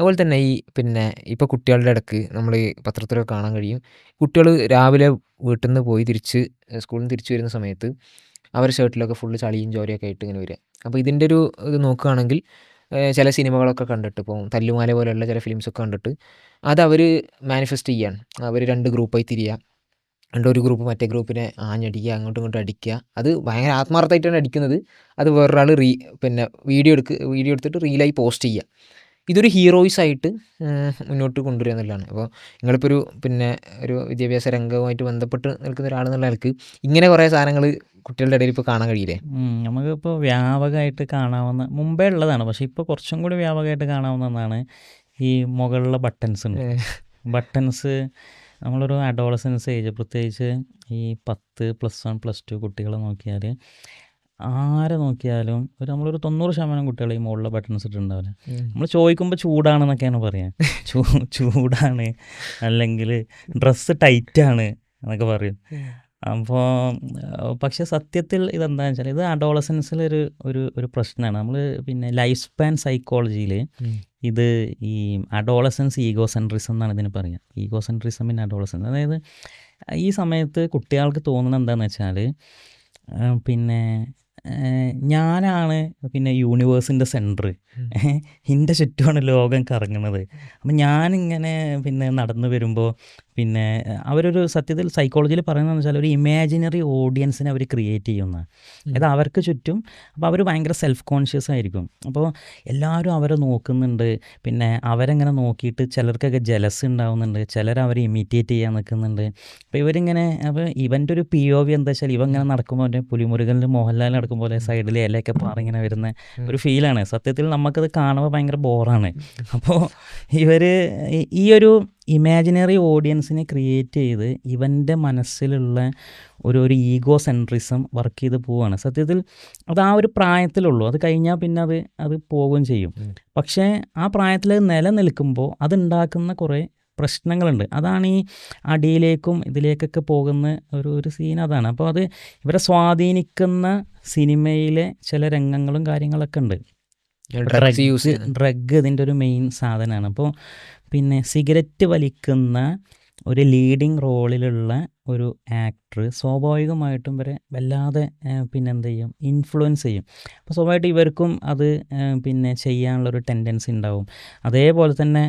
അതുപോലെ തന്നെ ഈ പിന്നെ ഇപ്പോൾ കുട്ടികളുടെ ഇടയ്ക്ക് നമ്മൾ പത്രത്തിലൊക്കെ കാണാൻ കഴിയും. കുട്ടികൾ രാവിലെ വീട്ടിൽ നിന്ന് പോയി തിരിച്ച് സ്കൂളിൽ നിന്ന് തിരിച്ചു വരുന്ന സമയത്ത് അവരുടെ ഷർട്ടിലൊക്കെ ഫുള്ള് ചളിയും ചോരയൊക്കെ ആയിട്ട് ഇങ്ങനെ വരിക അപ്പോൾ ഇതിന്റെ ഒരു ഇത് നോക്കുകയാണെങ്കിൽ ചില സിനിമകളൊക്കെ കണ്ടിട്ട് ഇപ്പോൾ തല്ലുമാല പോലെയുള്ള ചില ഫിലിംസൊക്കെ കണ്ടിട്ട് അത് അവർ മാനിഫെസ്റ്റ് ചെയ്യാണ് അവർ രണ്ട് ഗ്രൂപ്പായി തിരിയുക എന്നിട്ട് ഒരു ഗ്രൂപ്പ് മറ്റേ ഗ്രൂപ്പിനെ ആഞ്ഞടിക്കുക അങ്ങോട്ടും ഇങ്ങോട്ടും അടിക്കുക അത് ഭയങ്കര ആത്മാർത്ഥമായിട്ടാണ് അടിക്കുന്നത്. അത് വേറൊരാൾ റീ പിന്നെ വീഡിയോ എടുക്കുക വീഡിയോ എടുത്തിട്ട് റീലായി പോസ്റ്റ് ചെയ്യുക ഇതൊരു ഹീറോയിസ് ആയിട്ട് മുന്നോട്ട് കൊണ്ടുവരിക എന്നുള്ളതാണ്. അപ്പോൾ നിങ്ങളിപ്പോൾ ഒരു പിന്നെ ഒരു വിദ്യാഭ്യാസ രംഗവുമായിട്ട് ബന്ധപ്പെട്ട് നിൽക്കുന്ന ഒരാളെന്നുള്ള ആൾക്ക് ഇങ്ങനെ കുറേ സാധനങ്ങൾ കുട്ടികളുടെ ഇടയിൽ ഇപ്പോൾ കാണാൻ കഴിയില്ലേ? നമുക്കിപ്പോൾ വ്യാപകമായിട്ട് കാണാവുന്ന മുമ്പേ ഉള്ളതാണ്. പക്ഷേ ഇപ്പോൾ കുറച്ചും കൂടി വ്യാപകമായിട്ട് കാണാവുന്ന ഒന്നാണ് ഈ മുകളിലെ ബട്ടൺസ് ഉണ്ട്. ബട്ടൺസ് നമ്മളൊരു അഡോളസൻസ് ഏജ് പ്രത്യേകിച്ച് ഈ പത്ത് പ്ലസ് വൺ പ്ലസ് ടു കുട്ടികളെ നോക്കിയാൽ ആരെ നോക്കിയാലും ഒരു നമ്മളൊരു തൊണ്ണൂറ് ശതമാനം കുട്ടികൾ ഈ മുകളിലെ ബട്ടൺസ് ഇട്ടുണ്ടാവില്ല നമ്മൾ ചോദിക്കുമ്പോൾ ചൂടാണെന്നൊക്കെയാണ് പറയാം. ചൂ ചൂടാണ് അല്ലെങ്കിൽ ഡ്രസ്സ് ടൈറ്റാണ് എന്നൊക്കെ പറയും. അപ്പോൾ പക്ഷെ സത്യത്തിൽ ഇതെന്താണെന്ന് വെച്ചാൽ ഇത് അഡോളസൻസിലൊരു ഒരു ഒരു പ്രശ്നമാണ്. നമ്മൾ പിന്നെ ലൈഫ് സ്പാൻ സൈക്കോളജിയിൽ ഇത് ഈ അഡോളസൻസ് ഈഗോ സെൻട്രിസം എന്നാണ് ഇതിന് പറയുക ഈഗോ സെൻട്രിസം പിന്നെ അഡോളസൻസ് അതായത് ഈ സമയത്ത് കുട്ടികൾക്ക് തോന്നുന്നത് എന്താണെന്ന് വെച്ചാൽ പിന്നെ ഞാനാണ് പിന്നെ യൂണിവേഴ്സിന്റെ സെന്റർ എന്റെ ചുറ്റുമാണ് ലോകം കറങ്ങുന്നത് അപ്പം ഞാനിങ്ങനെ പിന്നെ നടന്നു വരുമ്പോൾ പിന്നെ അവരൊരു സത്യത്തിൽ സൈക്കോളജിയിൽ പറയുന്നതെന്ന് വെച്ചാൽ ഒരു ഇമാജിനറി ഓഡിയൻസിനെ അവർ ക്രിയേറ്റ് ചെയ്യുന്ന. അതായത് അവർക്ക് ചുറ്റും അപ്പോൾ അവർ ഭയങ്കര സെൽഫ് കോൺഷ്യസ് ആയിരിക്കും. അപ്പോൾ എല്ലാവരും അവരെ നോക്കുന്നുണ്ട്. പിന്നെ അവരെങ്ങനെ നോക്കിയിട്ട് ചിലർക്കൊക്കെ ജലസ് ഉണ്ടാവുന്നുണ്ട്. ചിലർ അവരെ ഇമിറ്റേറ്റ് ചെയ്യാൻ നിൽക്കുന്നുണ്ട്. അപ്പോൾ ഇവരിങ്ങനെ അപ്പോൾ ഇവന്റെ ഒരു പി ഒ വി എന്താ വെച്ചാൽ ഇവ ഇങ്ങനെ നടക്കുമ്പോൾ അവന്റെ പുലിമുരുകനിൽ മോഹൻലാൽ നടക്കും പോലെ സൈഡിൽ ഇലയൊക്കെ പാറിങ്ങനെ വരുന്ന ഒരു ഫീലാണ് സത്യത്തിൽ നമുക്കത് കാണുമ്പോൾ ഭയങ്കര ബോറാണ് അപ്പോൾ ഇവർ ഈ ഒരു ഇമാജിനറി ഓഡിയൻസിനെ ക്രിയേറ്റ് ചെയ്ത് ഇവന്റെ മനസ്സിലുള്ള ഒരു ഒരു ഈഗോ സെൻട്രിസം വർക്ക് ചെയ്ത് പോവുകയാണ് സത്യത്തിൽ അത് ആ ഒരു പ്രായത്തിലുള്ളൂ. അത് കഴിഞ്ഞാൽ പിന്നെ അത് അത് പോവുകയും ചെയ്യും. പക്ഷേ ആ പ്രായത്തിൽ അത് നിലനിൽക്കുമ്പോൾ അതുണ്ടാക്കുന്ന കുറേ പ്രശ്നങ്ങളുണ്ട്. അതാണ് ഈ അടിയിലേക്കും ഇതിലേക്കൊക്കെ പോകുന്ന ഒരു ഒരു സീൻ അതാണ്. അപ്പോൾ അത് ഇവരെ സ്വാധീനിക്കുന്ന സിനിമയിലെ ചില രംഗങ്ങളും കാര്യങ്ങളൊക്കെ ഉണ്ട്. ഡ്രഗ് യൂസ് ഡ്രഗ് ഇതിന്റെ ഒരു മെയിൻ സാധനമാണ്. അപ്പോൾ പിന്നെ സിഗരറ്റ് വലിക്കുന്ന ഒരു ലീഡിങ് റോളിലുള്ള ഒരു ആക്ടർ സ്വാഭാവികമായിട്ടും വരെ വല്ലാതെ പിന്നെ എന്ത് ചെയ്യും? ഇൻഫ്ലുവൻസ് ചെയ്യും. അപ്പോൾ സ്വാഭാവികമായിട്ട് ഇവർക്കും അത് പിന്നെ ചെയ്യാനുള്ളൊരു ടെൻഡൻസി ഉണ്ടാവും. അതേപോലെ തന്നെ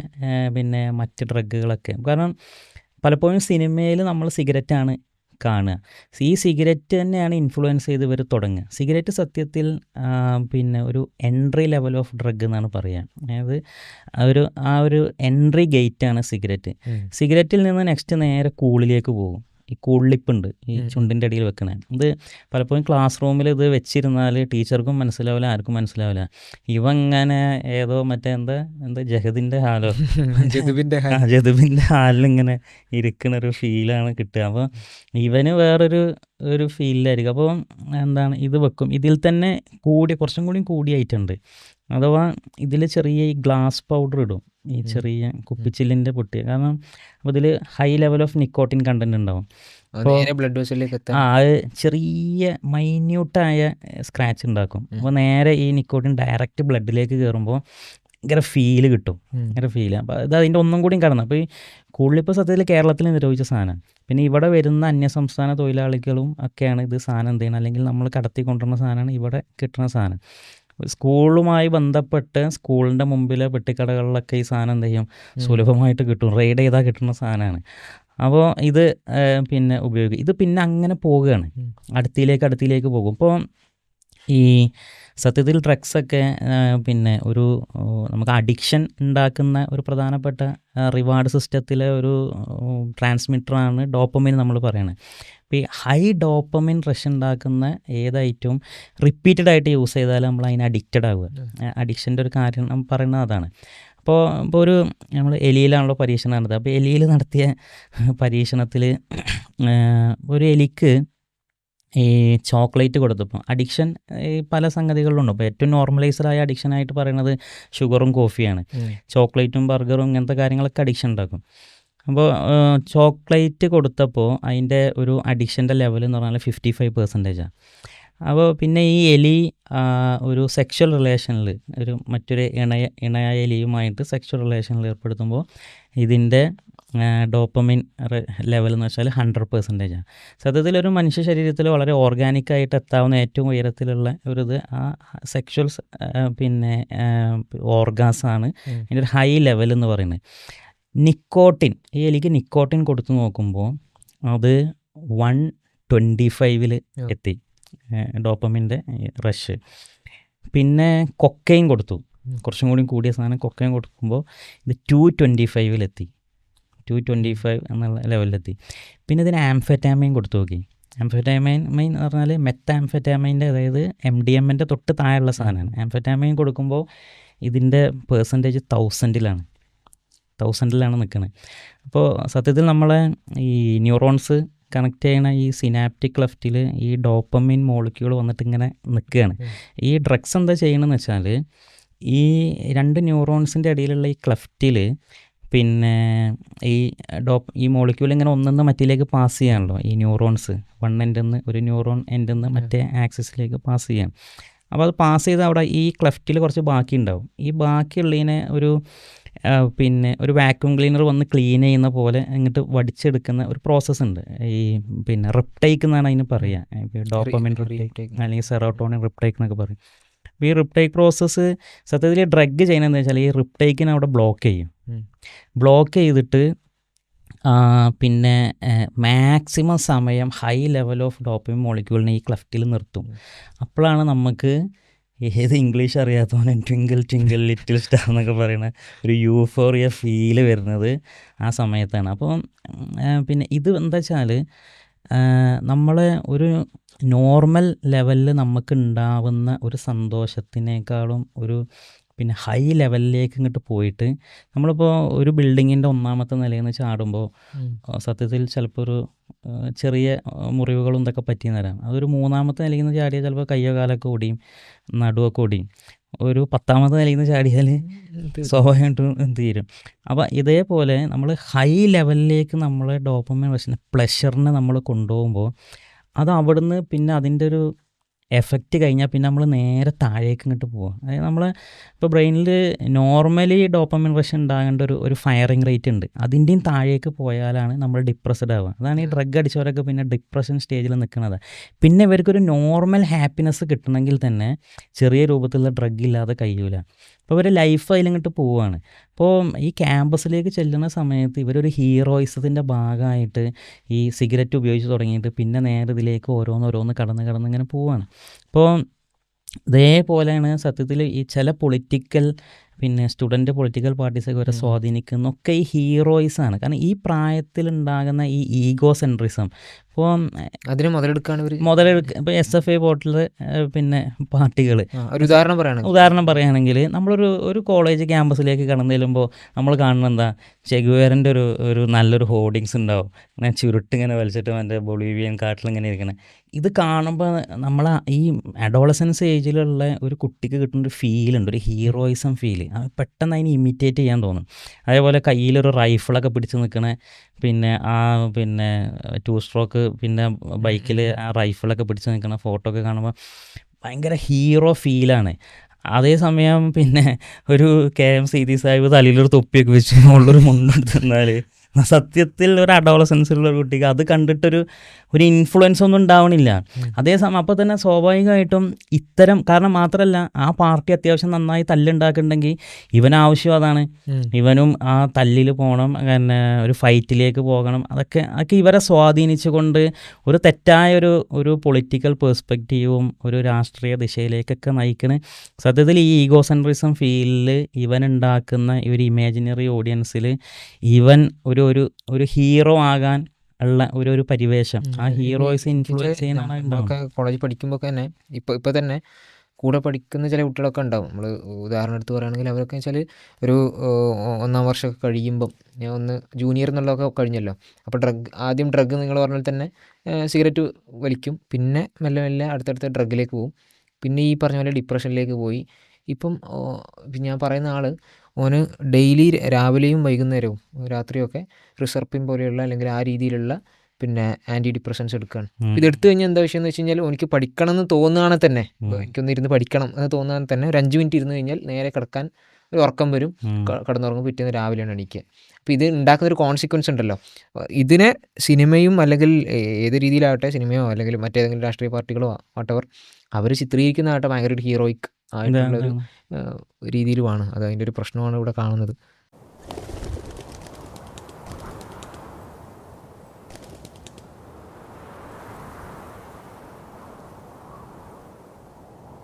പിന്നെ മറ്റ് ഡ്രഗുകളൊക്കെ കാരണം പലപ്പോഴും സിനിമയിൽ നമ്മൾ സിഗരറ്റാണ് കാണുക. ഈ സിഗരറ്റ് തന്നെയാണ് ഇൻഫ്ലുവൻസ് ചെയ്ത് ഇവർ തുടങ്ങുക. സിഗരറ്റ് സത്യത്തിൽ പിന്നെ ഒരു എൻട്രി ലെവൽ ഓഫ് ഡ്രഗ് എന്നാണ് പറയുക അതായത് ഒരു ആ ഒരു എൻട്രി ഗേറ്റാണ് സിഗരറ്റ്. സിഗരറ്റിൽ നിന്ന് നെക്സ്റ്റ് നേരെ കൂളിലേക്ക് പോകും. ഈ കൂളിപ്പുണ്ട് ഈ. ചുണ്ടിന്റെ അടിയിൽ വെക്കണേ. ഇത് പലപ്പോഴും ക്ലാസ് റൂമിൽ ഇത് വെച്ചിരുന്നാൽ ടീച്ചർക്കും മനസ്സിലാവില്ല ആർക്കും മനസ്സിലാവില്ല. ഇവ ഇങ്ങനെ ഏതോ മറ്റേ എന്താ എന്താ ജഹദിന്റെ ഹാലോ? ജതുബിന്റെ ആ ജതുബിന്റെ ഹാലിൽ ഇങ്ങനെ ഇരിക്കുന്ന ഒരു ഫീലാണ് കിട്ടുക. അപ്പോൾ ഇവന് വേറൊരു ഒരു ഫീലിലായിരിക്കും. അപ്പോൾ എന്താണ് ഇത് വെക്കും. ഇതിൽ തന്നെ കൂടി കുറച്ചും കൂടി കൂടിയായിട്ടുണ്ട്. അഥവാ ഇതിൽ ചെറിയ ഈ ഗ്ലാസ് പൗഡർ ഇടും. ഈ. ചെറിയ കുപ്പിച്ചില്ലിന്റെ പൊട്ടി. കാരണം അപ്പോൾ ഇതിൽ high level of nicotine content ഉണ്ടാവും. ബ്ലഡ് വെസലിലേക്ക് ആ അത് ചെറിയ മൈന്യൂട്ടായ സ്ക്രാച്ച് ഉണ്ടാക്കും. അപ്പോൾ നേരെ ഈ നിക്കോട്ടിൻ ഡയറക്റ്റ് ബ്ലഡിലേക്ക് കയറുമ്പോൾ ഭയങ്കര ഫീൽ കിട്ടും. ഭയങ്കര ഫീൽ അപ്പോൾ ഇത് അതിന്റെ ഒന്നും കൂടിയും കടന്നു. അപ്പോൾ ഈ കൂടുതലിപ്പോൾ സത്യത്തിൽ കേരളത്തിൽ നിരോധിച്ച സാധനം. പിന്നെ ഇവിടെ വരുന്ന അന്യസംസ്ഥാന തൊഴിലാളികളും ഒക്കെയാണ് ഇത് സാധനം എന്ത് ചെയ്യണം അല്ലെങ്കിൽ നമ്മൾ കടത്തി കൊണ്ടുവരുന്ന സാധനമാണ് ഇവിടെ കിട്ടുന്ന സാധനം. സ്കൂളുമായി ബന്ധപ്പെട്ട് സ്കൂളിന്റെ മുമ്പിലെ പെട്ടിക്കടകളിലൊക്കെ ഈ സാധനം എന്ത് ചെയ്യും? സുലഭമായിട്ട് കിട്ടും. റെയ്ഡ് ചെയ്താൽ കിട്ടുന്ന സാധനമാണ്. അപ്പോൾ ഇത് പിന്നെ ഉപയോഗിക്കും ഇത് പിന്നെ അങ്ങനെ പോവുകയാണ്. അടുത്തിലേക്ക് അടുത്തിലേക്ക് പോകും. ഇപ്പോൾ ഈ സത്യത്തിൽ ഡ്രഗ്സൊക്കെ പിന്നെ ഒരു നമുക്ക് അഡിക്ഷൻ ഉണ്ടാക്കുന്ന ഒരു പ്രധാനപ്പെട്ട റിവാർഡ് സിസ്റ്റത്തിലെ ഒരു ട്രാൻസ്മിറ്ററാണ് ഡോപ്പമിൻ നമ്മൾ പറയുന്നത് അപ്പോൾ ഈ ഹൈ ഡോപ്പമിൻ റഷ് ഉണ്ടാക്കുന്ന ഏത് ഐറ്റവും റിപ്പീറ്റഡ് ആയിട്ട് യൂസ് ചെയ്താൽ നമ്മൾ അതിന് അഡിക്റ്റഡ് ആവുക അഡിക്ഷന്റെ ഒരു കാരണം പറയുന്നത് അതാണ്. അപ്പോൾ ഇപ്പോൾ ഒരു നമ്മൾ എലിയിലാണല്ലോ പരീക്ഷണം നടത്തുക അപ്പോൾ എലിയിൽ നടത്തിയ പരീക്ഷണത്തിൽ ഒരു എലിക്ക് ഈ ചോക്ലേറ്റ് കൊടുത്തപ്പോൾ അഡിക്ഷൻ ഈ പല സംഗതികളിലുണ്ട്. അപ്പോൾ ഏറ്റവും നോർമലൈസറായ അഡിക്ഷൻ ആയിട്ട് പറയുന്നത് ഷുഗറും കോഫിയാണ്. ചോക്ലേറ്റും ബർഗറും ഇങ്ങനത്തെ കാര്യങ്ങളൊക്കെ അഡിക്ഷൻ ഉണ്ടാക്കും. അപ്പോൾ ചോക്ലേറ്റ് കൊടുത്തപ്പോൾ അതിന്റെ ഒരു അഡിക്ഷന്റെ ലെവൽ എന്ന് പറഞ്ഞാൽ ഫിഫ്റ്റി ഫൈവ് പെർസെന്റേജാണ് അപ്പോൾ പിന്നെ ഈ എലി ഒരു സെക്ഷൽ റിലേഷനിൽ ഒരു മറ്റൊരു ഇണയ ഇണയായ എലിയുമായിട്ട് സെക്ഷൽ റിലേഷനിൽ ഏർപ്പെടുത്തുമ്പോൾ ഇതിന്റെ ഡോപ്പമിൻ ലെവൽ എന്ന് വെച്ചാൽ ഹൺഡ്രഡ് പെർസെന്റേജ് ആണ് സത്യത്തിൽ ഒരു മനുഷ്യ ശരീരത്തിൽ വളരെ ഓർഗാനിക്കായിട്ട് എത്താവുന്ന ഏറ്റവും ഉയരത്തിലുള്ള ഒരു ഇത് ആ സെക്ഷൽ പിന്നെ ഓർഗാസാണ്. ഇതിന്റെ ഒരു ഹൈ ലെവൽ എന്ന് പറയുന്നത്. നിക്കോട്ടിൻ ഈ എലിക്ക് നിക്കോട്ടിൻ കൊടുത്തു നോക്കുമ്പോൾ അത് വൺ ട്വന്റി ഫൈവിൽ എത്തി. ഡോപ്പമിന്റെ റഷ്. പിന്നെ കൊക്കയും കൊടുത്തു. കുറച്ചും കൂടി കൂടിയ സാധനം കൊക്കയും കൊടുക്കുമ്പോൾ ഇത് ടു ട്വന്റി ഫൈവിലെത്തി. ടു ട്വന്റി ഫൈവ് എന്നുള്ള ലെവലിലെത്തി. പിന്നെ ഇതിന് ആംഫെറ്റാമൈൻ കൊടുത്തു നോക്കി. ആംഫെറ്റാമൈൻ മെയിൻ എന്ന് പറഞ്ഞാൽ മെത്ത ആംഫെറ്റാമൈന്റെ അതായത് എം ഡി എമ്മിന്റെ തൊട്ട് താഴെയുള്ള സാധനമാണ്. ആംഫെറ്റാമൈൻ കൊടുക്കുമ്പോൾ ഇതിന്റെ പേഴ്സന്റേജ് തൗസൻഡിലാണ് തൗസൻഡിലാണ് നിൽക്കുന്നത് അപ്പോൾ സത്യത്തിൽ നമ്മളെ ഈ ന്യൂറോൺസ് കണക്ട് ചെയ്യണ ഈ സിനാപ്റ്റിക് ലെഫ്റ്റിൽ ഈ ഡോപ്പമിൻ മോളിക്യൂൾ വന്നിട്ട് ഇങ്ങനെ നിൽക്കുകയാണ് ഈ ഡ്രഗ്സ് എന്താ ചെയ്യണമെന്ന് വെച്ചാൽ ഈ രണ്ട് ന്യൂറോൺസിന്റെ ഇടയിലുള്ള ഈ ക്ലെഫ്റ്റിൽ പിന്നെ ഈ ഡോപ്പ് ഈ മോളിക്യൂൾ ഇങ്ങനെ ഒന്നിന്ന് മറ്റിലേക്ക് പാസ് ചെയ്യാണല്ലോ ഈ ന്യൂറോൺസ്. വൺ എൻഡിൽ നിന്ന് ഒരു ന്യൂറോൺ എൻഡിൽ നിന്ന് മറ്റേ ആക്സിസിലേക്ക് പാസ് ചെയ്യാം. അപ്പോൾ അത് പാസ് ചെയ്ത് അവിടെ ഈ ക്ലെഫ്റ്റിൽ കുറച്ച് ബാക്കി ഉണ്ടാവും. ഈ ബാക്കിയുള്ളതിനെ ഒരു പിന്നെ ഒരു വാക്യൂം ക്ലീനർ വന്ന് ക്ലീൻ ചെയ്യുന്ന പോലെ ഇങ്ങോട്ട് വടിച്ചെടുക്കുന്ന ഒരു പ്രോസസ്സ് ഉണ്ട്. ഈ പിന്നെ റിപ്റ്റേക്ക് എന്നാണ് അതിന് പറയുക ഡോപ്പമിൻ റിപ്ടേക്ക്. അല്ലെങ്കിൽ സെറോട്ടോണിൻ റിപ്റ്റേക്ക് എന്നൊക്കെ പറയും. അപ്പോൾ ഈ റിപ്റ്റേക്ക് പ്രോസസ്സ് സത്യത്തിൽ ഡ്രഗ് ചെയ്യുന്നതെന്ന് വെച്ചാൽ ഈ റിപ്റ്റേക്കിനെ അവിടെ ബ്ലോക്ക് ചെയ്യും. ബ്ലോക്ക് ചെയ്തിട്ട് പിന്നെ മാക്സിമം സമയം ഹൈ ലെവൽ ഓഫ് ഡോപ്പമിൻ മോളിക്യൂളിനെ ഈ ക്ലഫ്റ്റിൽ നിർത്തും. അപ്പോഴാണ് നമുക്ക് ഏത് ഇംഗ്ലീഷ് അറിയാത്തവനെ ട്വിങ്കിൾ ട്വിങ്കിൾ ലിറ്റിൽ സ്റ്റാർ എന്നൊക്കെ പറയുന്ന ഒരു യൂഫോറിയ ഫീൽ വരുന്നത് ആ സമയത്താണ്. അപ്പോൾ പിന്നെ ഇത് എന്താ വെച്ചാൽ നമ്മൾ ഒരു നോർമൽ ലെവലിൽ നമുക്ക് ഉണ്ടാവുന്ന ഒരു സന്തോഷത്തിനേക്കാളും ഒരു പിന്നെ ഹൈ ലെവലിലേക്ക് ഇങ്ങോട്ട് പോയിട്ട് നമ്മളിപ്പോൾ ഒരു ബിൽഡിങ്ങിന്റെ ഒന്നാമത്തെ നിലയിൽ നിന്ന് ചാടുമ്പോൾ സത്യത്തിൽ ചിലപ്പോൾ ഒരു ചെറിയ മുറിവുകളും ഇതൊക്കെ പറ്റിയെന്ന് വരാം അതൊരു മൂന്നാമത്തെ നിലയിൽ നിന്ന് ചാടിയാൽ ചിലപ്പോൾ കയ്യോ കാലൊക്കെ ഓടിയും നടുവൊക്കെ ഓടിയും. ഒരു പത്താമത്തെ നിലയിൽ നിന്ന് ചാടിയാൽ സ്വാഭാവികമായിട്ടും തീരും. അപ്പോൾ ഇതേപോലെ നമ്മൾ ഹൈ ലെവലിലേക്ക് നമ്മൾ ഡോപ്പമിൻ വശം പ്ലഷറിനെ നമ്മൾ കൊണ്ടുപോകുമ്പോൾ അത് അവിടുന്ന് പിന്നെ അതിന്റെ ഒരു എഫക്റ്റ് കഴിഞ്ഞാൽ പിന്നെ നമ്മൾ നേരെ താഴേക്ക് ഇങ്ങോട്ട് പോവുക അതായത് നമ്മൾ ഇപ്പോൾ ബ്രെയിനിൽ നോർമലി ഡോപ്പമിൻ റഷ് ഉണ്ടാകേണ്ട ഒരു ഒരു ഫയറിങ് റേറ്റ് ഉണ്ട് അതിന്റെയും താഴേക്ക് പോയാലാണ് നമ്മൾ ഡിപ്രസ്ഡ് ആവുക. അതാണ് ഈ ഡ്രഗ് അടിച്ചവരൊക്കെ പിന്നെ ഡിപ്രഷൻ സ്റ്റേജിൽ നിൽക്കുന്നത് പിന്നെ ഇവർക്കൊരു നോർമൽ ഹാപ്പിനെസ് കിട്ടണമെങ്കിൽ തന്നെ ചെറിയ രൂപത്തിലുള്ള ഡ്രഗ് ഇല്ലാതെ കഴിയൂല. അപ്പോൾ ഇവർ ലൈഫ് അതിലിങ്ങോട്ട് പോവുകയാണ് അപ്പോൾ ഈ ക്യാമ്പസിലേക്ക് ചെല്ലുന്ന സമയത്ത് ഇവരൊരു ഹീറോയിസത്തിന്റെ ഭാഗമായിട്ട് ഈ സിഗരറ്റ് ഉപയോഗിച്ച് തുടങ്ങിയിട്ട് പിന്നെ നേരെ ഇതിലേക്ക് ഓരോന്നോരോന്ന് കടന്ന് കടന്ന് ഇങ്ങനെ പോവാണ്. അപ്പോൾ ഇതേപോലെയാണ് സത്യത്തിൽ ഈ ചില പൊളിറ്റിക്കൽ പിന്നെ സ്റ്റുഡന്റ് പൊളിറ്റിക്കൽ പാർട്ടീസൊക്കെ വരെ സ്വാധീനിക്കുന്ന ഒക്കെ ഈ ഹീറോയിസാണ് കാരണം ഈ പ്രായത്തിലുണ്ടാകുന്ന ഈ ഈഗോ സെൻട്രിസം ഇപ്പോൾ അതിന് മുതലെടുക്കാണ് മുതലെടുക്ക ഇപ്പോൾ എസ് എഫ് ഐ പോർട്ടൽ പിന്നെ പാർട്ടികൾ ഒരു ഉദാഹരണം പറയുകയാണ് ഉദാഹരണം പറയുകയാണെങ്കിൽ നമ്മളൊരു ഒരു കോളേജ് ക്യാമ്പസിലേക്ക് കടന്നു ചെല്ലുമ്പോൾ നമ്മൾ കാണുന്ന എന്താ? ചെഗുവേരന്റെ ഒരു ഒരു നല്ലൊരു ഹോർഡിങ്സ് ഉണ്ടാവും. ഇങ്ങനെ ചുരുട്ട് ഇങ്ങനെ വലിച്ചിട്ട് എന്റെ ബൊളീവിയൻ കാട്ടിൽ ഇങ്ങനെ ഇരിക്കണേ. ഇത് കാണുമ്പോൾ നമ്മൾ ഈ അഡോളസൻസ് ഏജിലുള്ള ഒരു കുട്ടിക്ക് കിട്ടുന്ന ഒരു ഫീലുണ്ട് ഒരു ഹീറോയിസം ഫീൽ പെട്ടെന്ന് അതിനെ ഇമിറ്റേറ്റ് ചെയ്യാൻ തോന്നും. അതേപോലെ കയ്യിലൊരു റൈഫിളൊക്കെ പിടിച്ച് നിൽക്കണ പിന്നെ ആ പിന്നെ ടു സ്ട്രോക്ക് പിന്നെ ബൈക്കിൽ ആ റൈഫിളൊക്കെ പിടിച്ച് നിൽക്കുന്ന ഫോട്ടോ ഒക്കെ കാണുമ്പോൾ ഭയങ്കര ഹീറോ ഫീലാണ് അതേസമയം പിന്നെ ഒരു കെ എം സീതി സാഹിബ് തലയിലൊരു തൊപ്പിയൊക്കെ വെച്ച് ഉള്ളൊരു മുണ്ടെടുത്ത് നിന്നാൽ സത്യത്തിൽ ഒരു അഡോളസൻസിലുള്ള ഒരു കുട്ടിക്ക് അത് കണ്ടിട്ടൊരു ഒരു ഇൻഫ്ലുവൻസ് ഒന്നും ഉണ്ടാവണില്ല. അതേസമയം അപ്പോൾ തന്നെ സ്വാഭാവികമായിട്ടും ഇത്തരം കാരണം മാത്രമല്ല ആ പാർട്ടി അത്യാവശ്യം നന്നായി തല്ലുണ്ടാക്കുന്നുണ്ടെങ്കിൽ ഇവനാവശ്യം അതാണ്. ഇവനും ആ തല്ലിൽ പോകണം പിന്നെ ഒരു ഫൈറ്റിലേക്ക് പോകണം അതൊക്കെ അതൊക്കെ ഇവരെ സ്വാധീനിച്ചുകൊണ്ട് ഒരു തെറ്റായ ഒരു ഒരു പൊളിറ്റിക്കൽ പേഴ്സ്പെക്റ്റീവും ഒരു രാഷ്ട്രീയ ദിശയിലേക്കൊക്കെ നയിക്കുന്ന സത്യത്തിൽ ഈ ഈഗോ സെൻട്രിസം ഫീലിൽ ഇവൻ ഉണ്ടാക്കുന്ന ഈ ഒരു ഇമാജിനറി ഓഡിയൻസിൽ ഇവൻ ഒരു ഒരു ഒരു ഒരു ഹീറോ ആകാൻ ഉള്ള ഒരു ഒരു പരിവേഷം. ആ. ഹീറോയ്സ് ഇൻഫ്ലുവൻസ് ചെയ്യുന്ന കോളേജിൽ പഠിക്കുമ്പോൾ തന്നെ ഇപ്പോൾ ഇപ്പോൾ തന്നെ കൂടെ പഠിക്കുന്ന ചില കുട്ടികളൊക്കെ ഉണ്ടാവും. നമ്മൾ ഉദാഹരണം എടുത്ത് പറയുകയാണെങ്കിൽ അവരൊക്കെ വെച്ചാൽ ഒരു ഒന്നാം വർഷമൊക്കെ കഴിയുമ്പം ഞാൻ ഒന്ന് ജൂനിയർ എന്നുള്ളതൊക്കെ കഴിഞ്ഞല്ലോ. അപ്പോൾ ഡ്രഗ് ആദ്യം ഡ്രഗ് നിങ്ങൾ പറഞ്ഞാൽ തന്നെ സിഗരറ്റ് വലിക്കും. പിന്നെ മെല്ലെ മെല്ലെ അടുത്തടുത്ത ഡ്രഗിലേക്ക് പോകും പിന്നെ ഈ പറഞ്ഞ പോലെ ഡിപ്രഷനിലേക്ക് പോയി. ഇപ്പം ഇപ്പം ഞാൻ പറയുന്ന ആൾ ഓന് ഡെയിലി രാവിലെയും വൈകുന്നേരവും രാത്രിയൊക്കെ റിസർപ്പിൻ പോലെയുള്ള അല്ലെങ്കിൽ ആ രീതിയിലുള്ള പിന്നെ ആന്റി ഡിപ്രഷൻസ് എടുക്കുകയാണ് ഇത് എടുത്തു കഴിഞ്ഞാൽ എന്താ വിഷയം എന്ന് വെച്ച് കഴിഞ്ഞാൽ എനിക്ക് പഠിക്കണം എന്ന് തോന്നുകയാണെ തന്നെ. എനിക്കൊന്ന് ഇരുന്ന് പഠിക്കണം എന്ന് തോന്നുകയാണെ തന്നെ. ഒരു അഞ്ച് മിനിറ്റ് ഇരുന്ന് കഴിഞ്ഞാൽ നേരെ കിടക്കാൻ ഒരു ഉറക്കം വരും. കടന്നുറങ്ങും. പിറ്റേന്ന് രാവിലെയാണ് എണീക്കുക. അപ്പോൾ ഇത് ഉണ്ടാക്കുന്ന ഒരു കോൺസിക്വൻസ് ഉണ്ടല്ലോ. ഇതിനെ സിനിമയും അല്ലെങ്കിൽ ഏത് രീതിയിലാവട്ടെ സിനിമയോ അല്ലെങ്കിൽ മറ്റേതെങ്കിലും രാഷ്ട്രീയ പാർട്ടികളോ വാട്ടവർ അവർ ചിത്രീകരിക്കുന്നതാകട്ടെ ഭയങ്കര ഒരു ഹീറോയിക് ആയിട്ടുള്ള ഒരു. രീതിയിലുമാണ് അത് അതിന്റെ ഒരു പ്രശ്നമാണ് ഇവിടെ കാണുന്നത്